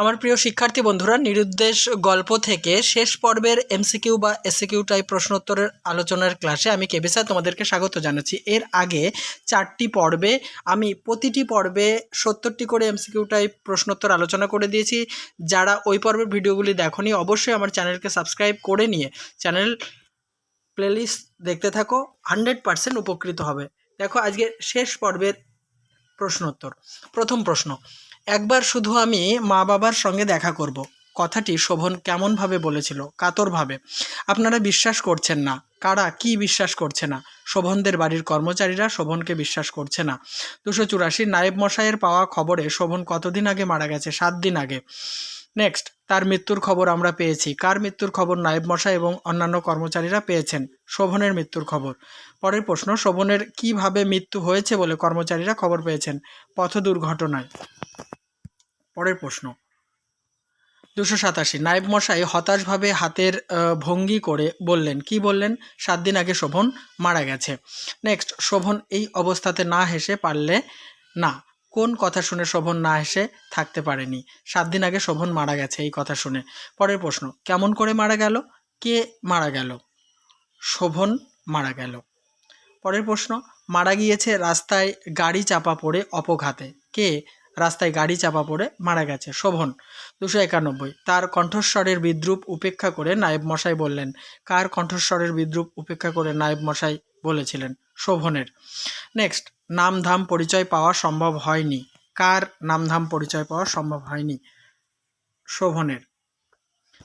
আমার প্রিয় শিক্ষার্থী বন্ধুরা, নিরুদ্দেশ গল্প থেকে শেষ পর্বের এমসিকিউ বা এসিকিউ টাইপ প্রশ্নোত্তরের আলোচনার ক্লাসে আমি কেবিসা তোমাদেরকে স্বাগত জানাচ্ছি। এর আগে চারটি পর্বে আমি প্রতিটি পর্বে সত্তরটি করে এমসিকিউ টাইপ প্রশ্নোত্তর আলোচনা করে দিয়েছি। যারা ওই পর্বের ভিডিওগুলি দেখনি, অবশ্যই আমার চ্যানেলকে সাবস্ক্রাইব করে নিয়ে চ্যানেল প্লেলিস্ট দেখতে থাকো হান্ড্রেড পারসেন্ট উপকৃত হবে। দেখো, আজকে শেষ পর্বের প্রশ্নোত্তর। প্রথম প্রশ্ন একবার শুধু আমি মা বাবার সঙ্গে দেখা করব। কথাটি শোভন কেমনভাবে বলেছিল, কাতরভাবে। আপনারা বিশ্বাস করছেন না। কারা কি বিশ্বাস করছে না? শোভনদের বাড়ির কর্মচারীরা শোভনকে বিশ্বাস করছে না। দুশো চুরাশি নায়েব মশাইয়ের পাওয়া খবরে শোভন কতদিন আগে মারা গেছে? সাত দিন আগে। নেক্সট তার মৃত্যুর খবর আমরা পেয়েছি। কার মৃত্যুর খবর? নায়েব মশাই এবং অন্যান্য কর্মচারীরা পেয়েছেন। শোভনের মৃত্যুর খবর। পরের প্রশ্ন, শোভনের কীভাবে মৃত্যু হয়েছে বলে কর্মচারীরা খবর পেয়েছেন পথ দুর্ঘটনায়? পরের প্রশ্ন, দুশো সাতাশি, নায়েব মশাই হতাশভাবে হাতের ভঙ্গি করে বললেন, কি বললেন? সাত দিন আগে শোভন মারা গেছে। নেক্সট শোভন এই অবস্থাতে না হেসে পারলে না। কোন কথা শুনে শোভন না হেসে থাকতে পারেনি? সাত দিন আগে শোভন মারা গেছে এই কথা শুনে। পরের প্রশ্ন, কেমন করে মারা গেল? কে মারা গেল? শোভন মারা গেল। পরের প্রশ্ন, মারা গিয়েছে রাস্তায় গাড়ি চাপা পড়ে অপঘাতে। কে রাস্তায় গাড়ি চাপা পড়ে মারা গেছে? শোভন। দুশো একানব্বই। তার কণ্ঠস্বরের বিদ্রুপ উপেক্ষা করে নায়েব মশাই বললেন, কার কণ্ঠস্বরের বিদ্রুপ উপেক্ষা করে নায়েব মশাই বলেছিলেন? শোভনের। নেক্সট নামধাম পরিচয় পাওয়া সম্ভব হয়নি। কার নামধাম পরিচয় পাওয়া সম্ভব হয়নি? শোভনের।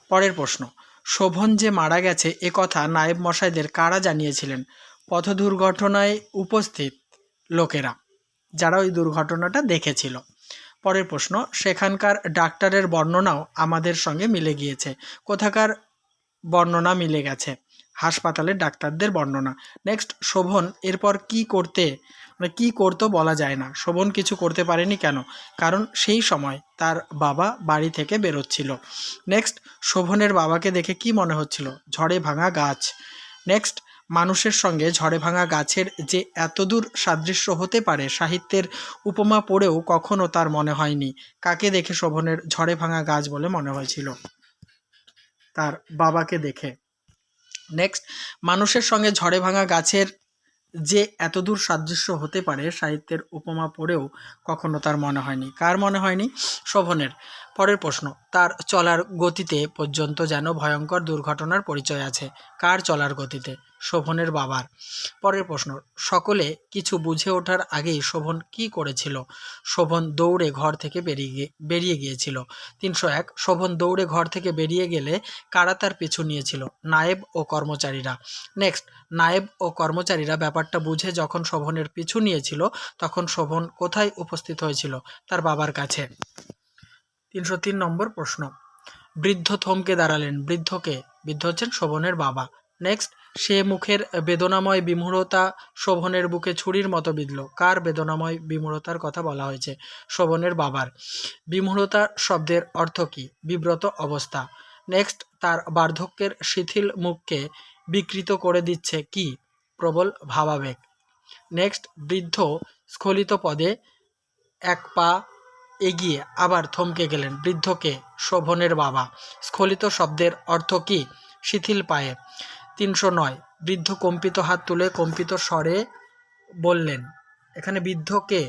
পরের প্রশ্ন, শোভন যে মারা গেছে, এ কথা নায়েব মশাইদের কারা জানিয়েছিলেন? পথ দুর্ঘটনায় উপস্থিত লোকেরা, যারা ওই দুর্ঘটনাটা দেখেছিল। পরের প্রশ্ন, সেখানকার ডাক্তারের বর্ণনাও আমাদের সঙ্গে মিলে গিয়েছে। কোথাকার বর্ণনা মিলে গেছে? হাসপাতালের ডাক্তারদের বর্ণনা। নেক্সট শোভন, এরপর কি করতে? মানে কি করতো বলা যায় না। শোভন কিছু করতে পারেনি কেন? কারণ সেই সময় তার বাবা বাড়ি থেকে বেরোচ্ছিল। নেক্সট শোভনের বাবাকে দেখে কি মনে হচ্ছিল? ঝড়ে ভাঙা গাছ। নেক্সট মানুষের সঙ্গে ঝড়ে ভাঙা গাছের যে এতদূর সাদৃশ্য হতে পারে, সাহিত্যের উপমা পড়েও কখনো তার মনে হয়নি। কাকে দেখে শোভনের ঝড়ে ভাঙা গাছ বলে মনে হয়েছিল? তার বাবাকে দেখে। নেক্সট মানুষের সঙ্গে ঝড়ে ভাঙা গাছের যে এতদূর সাদৃশ্য হতে পারে, সাহিত্যের উপমা পড়েও কখনো তার মনে হয়নি। কার মনে হয়নি? শোভনের। পরের প্রশ্ন, তার চলার গতিতে পর্যন্ত যেন ভয়ঙ্কর দুর্ঘটনার পরিচয় আছে। কার চলার গতিতে? শোভনের বাবার। পরের প্রশ্ন, সকলে কিছু বুঝে ওঠার আগেই শোভন কি করেছিল? শোভন দৌড়ে ঘর থেকে বেরিয়ে বেরিয়ে গিয়েছিল। তিনশো এক, শোভন দৌড়ে ঘর থেকে বেরিয়ে গেলে কারা তার পিছু নিয়েছিল? নায়েব ও কর্মচারীরা। নেক্সট, নায়েব ও কর্মচারীরা ব্যাপারটা বুঝে যখন শোভনের পিছু নিয়েছিল, তখন শোভন কোথায় উপস্থিত হয়েছিল? তার বাবার কাছে। তিনশো তিন নম্বর প্রশ্ন, বৃদ্ধ থমকে দাঁড়ালেন। বৃদ্ধকে, বৃদ্ধ হচ্ছেন শোভনের বাবা। নেক্সট সে মুখের বেদনাময় বিমূঢ়তা শোভনের বুকে ছুরির মতো বিঁধল। কার বেদনাময় বিমূঢ়তার কথা বলা হয়েছে? শোভনের বাবার। বিমূঢ়তা শব্দের অর্থ কী? বিব্রত অবস্থা। নেক্সট তার বার্ধক্যের শিথিল মুখকে বিকৃত করে দিচ্ছে কি? প্রবল ভাবাবেগ। নেক্সট বৃদ্ধ স্খলিত পদে এক পা এগিয়ে আবার থমকে গেলেন। বৃদ্ধকে, শোভনের বাবা। স্খলিত শব্দের অর্থ কি? শিথিল পায়ে। তিনশো নয়। বৃদ্ধ কম্পিত হাত তুলে কম্পিত স্বরে বললেন, এখানে বৃদ্ধ কে?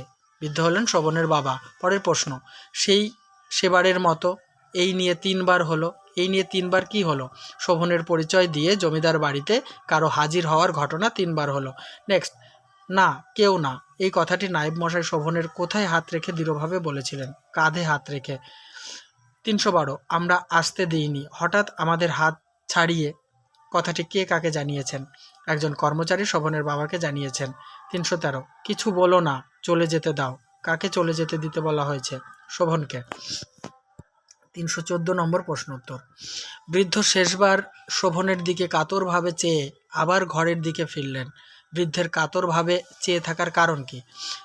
বৃদ্ধ হলেন শোভনের বাবা। পরের প্রশ্ন, সেই সেবারের মতো, এই নিয়ে তিনবার হলো, এই নিয়ে তিনবার কি হলো? শোভনের পরিচয় দিয়ে জমিদার বাড়িতে কারও হাজির হওয়ার ঘটনা তিনবার হলো। নেক্সট, না, কেউ না। এই কথাটি নায়েব মশাই শোভনের কোথায় হাত রেখে দৃঢ়ভাবে বলেছিলেন? কাঁধে হাত রেখে। তিনশো বারো, আমরা আসতে দিইনি। হঠাৎ আমাদের হাত ছাড়িয়ে কথাটি কে কাকে জানিয়েছেন? একজন কর্মচারী শোভনের বাবাকে জানিয়েছেন, তিনশো তেরো। কিছু বলো না, চলে যেতে দাও। কাকে চলে যেতে দিতে বলা হয়েছে? শোভনকে। তিনশো চোদ্দ নম্বর প্রশ্নোত্তর বৃদ্ধ শেষবার শোভনের দিকে কাতরভাবে চেয়ে আবার ঘরের দিকে ফিরলেন। বৃদ্ধের কাতরভাবে চেয়ে থাকার কারণ কি?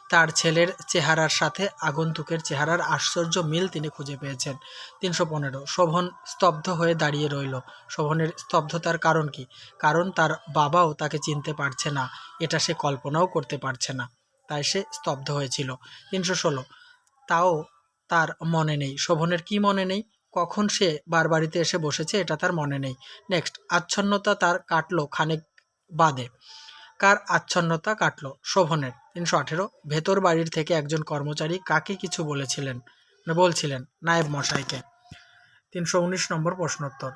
তার ছেলের চেহারার সাথে আগন্তুকের চেহারার আশ্চর্য মিল তিনি খুঁজে পেয়েছেন। তিনশো পনেরো। শোভন স্তব্ধ হয়ে দাঁড়িয়ে রইল। শোভনের স্তব্ধতার কারণ কি? কারণ তার বাবাও তাকে চিনতে পারছে না। এটা সে কল্পনাও করতে পারছে না। তাই সে স্তব্ধ হয়েছিল। তিনশো ষোলো। তাও তার মনে নেই। শোভনের কি মনে নেই? কখন সে বার বাড়িতে এসে বসেছে, এটা তার মনে নেই। নেক্সট। আচ্ছন্নতা তার কাটলো খানিক বাদে। কার আচ্ছন্নতা কাটলো? শোভনের, তিনশো আঠেরো। ভেতর বাড়ির থেকে একজন কর্মচারী কাকে কিছু বলেছিলেন? বলছিলেন, নায়েব মশাইকে। তিনশো উনিশ নম্বর প্রশ্নোত্তর।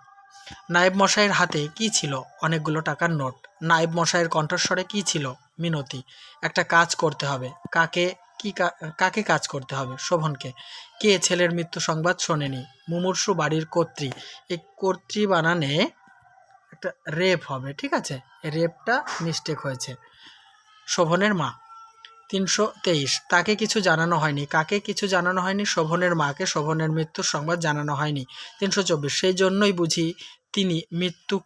নায়েব মশাইয়ের হাতে কি ছিল? অনেকগুলো টাকার নোট। নায়েব মশাইয়ের কণ্ঠস্বরে কি ছিল? মিনতি। একটা কাজ করতে হবে। কাকে, কি কাকে কাজ করতে হবে? শোভনকে। কে ছেলের মৃত্যু সংবাদ শোনেনি? মুমূর্ষু বাড়ির কর্ত্রী। এই কর্ত্রী বানানে রেপ হবে, ঠিক আছে? রেপটা মিস্টেক হয়েছে। শোভনের মা, তিনশো তেইশ। তাকে কিছু জানানো হয়নি। কাকে কিছু জানানো হয়নি? শোভনের মাকে। শোভনের মৃত্যুর সংবাদ জানানো হয়নি। তিনশো চব্বিশ। সেই জন্যই বুঝি তিনি মৃত্যু,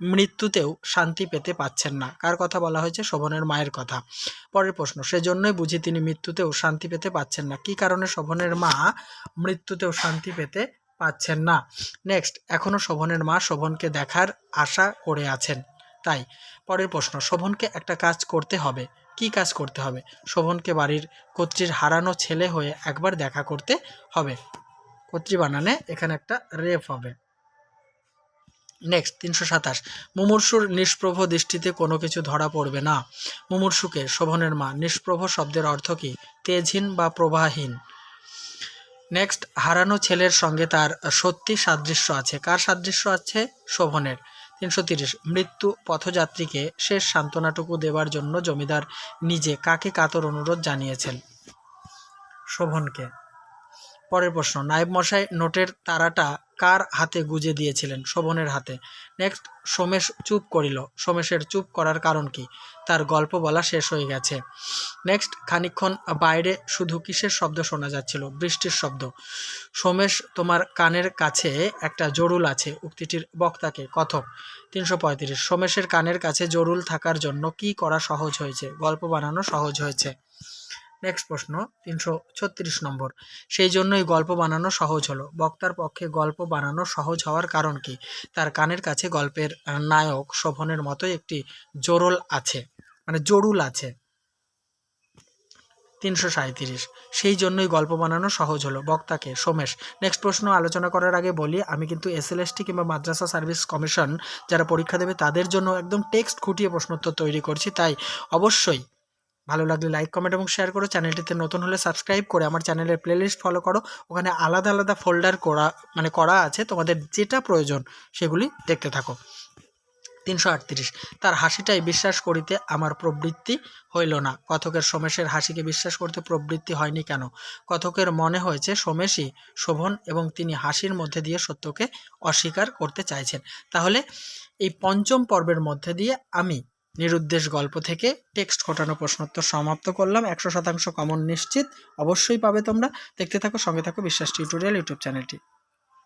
মৃত্যুতেও শান্তি পেতে পাচ্ছেন না। কার কথা বলা হয়েছে? শোভনের মায়ের কথা। পরের প্রশ্ন সেজন্যই বুঝি তিনি মৃত্যুতেও শান্তি পেতে পাচ্ছেন না। কি কারণে শোভনের মা মৃত্যুতেও শান্তি পেতে পাচ্ছেন না। নেক্সট এখনও শোভনের মা শোভনকে দেখার আশা করে আছেন। তাই, পরের প্রশ্ন, শোভনকে একটা কাজ করতে হবে। কি কাজ করতে হবে? শোভনকে বাড়ির কর্ত্রীর হারানো ছেলে হয়ে একবার দেখা করতে হবে। কর্ত্রী বানানে এখানে একটা রেপ হবে। নেক্সট, তিনশো সাতাশ, মুমূর্ষুর নিষ্প্রভ দৃষ্টিতে কোনো কিছু ধরা পড়বে না। মুমূর্ষুকে, শোভনের মা, নিষ্প্রভ শব্দের অর্থ কি? তেজহীন বা প্রবাহহীন? নেক্সট হারানো ছেলের সঙ্গে তার সত্যি সাদৃশ্য আছে। কার সাদৃশ্য আছে? শোভনের। তিনশো তিরিশ। মৃত্যু পথযাত্রীকে শেষ সান্ত্বনাটুকু দেওয়ার জন্য জমিদার নিজে কাকে কাতর অনুরোধ জানিয়েছেন? শোভনকে। পরের প্রশ্ন, নায়েব মশাই নোটের তারাটা কার হাতে গুজে দিয়েছিলেন? শোভনের হাতে। নেক্সট সোমেশ চুপ করিল। সোমেশের চুপ করার কারণ কি? তার গল্প বলা শেষ হয়ে গেছে। নেক্সট খানিকক্ষণ বাইরে শুধু কিসের শব্দ শোনা যাচ্ছিল? বৃষ্টির শব্দ। সোমেশ, তোমার কানের কাছে একটা জরুল আছে, উক্তিটির বক্তাকে কথক। তিনশো পঁয়ত্রিশ। সোমেশের কানের কাছে জরুল থাকার জন্য কি করা সহজ হয়েছে? গল্প বানানো সহজ হয়েছে। নেক্সট প্রশ্ন, তিনশো ছত্রিশ নম্বর। সেই জন্যই গল্প বানানো সহজ হলো। বক্তার পক্ষে গল্প বানানো সহজ হওয়ার কারণ কি? তার কানের কাছে গল্পের নায়ক শোভনের মতোই একটি জোরল আছে মানে জরুল আছে। তিনশো সাঁইত্রিশ। সেই জন্যই গল্প বানানো সহজ হলো। বক্তাকে, সোমেশ নেক্সট প্রশ্ন আলোচনা করার আগে বলি, আমি কিন্তু এসএলএসটি কিংবা মাদ্রাসা সার্ভিস কমিশন যারা পরীক্ষা দেবে তাদের জন্য একদম টেক্সট খুঁটিয়ে প্রশ্নোত্তর তৈরি করছি। তাই অবশ্যই ভালো লাগলে লাইক কমেন্ট এবং শেয়ার করো। চ্যানেলটিতে নতুন হলে সাবস্ক্রাইব করে আমার চ্যানেলের প্লেলিস্ট ফলো করো। ওখানে আলাদা আলাদা ফোল্ডার করা মানে করা আছে। তোমাদের যেটা প্রয়োজন সেগুলি দেখতে থাকো। তিনশো আটত্রিশ। তার হাসিটাই বিশ্বাস করিতে আমার প্রবৃত্তি হইল না। কথকের সোমেশের হাসিকে বিশ্বাস করতে প্রবৃত্তি হয়নি কেন? কথকের মনে হয়েছে, সোমেশই শোভন এবং তিনি হাসির মধ্যে দিয়ে সত্যকে অস্বীকার করতে চাইছেন। তাহলে এই পঞ্চম পর্বের মধ্যে দিয়ে আমি নিরুদ্দেশ গল্প থেকে টেক্সট ঘটানো প্রশ্নোত্তর সমাপ্ত করলাম। একশো শতাংশ কমন নিশ্চিত। অবশ্যই পাবে তোমরা। দেখতে থাকো, সঙ্গে থাকো বিশ্বাস টিউটোরিয়াল ইউটিউব চ্যানেলটি।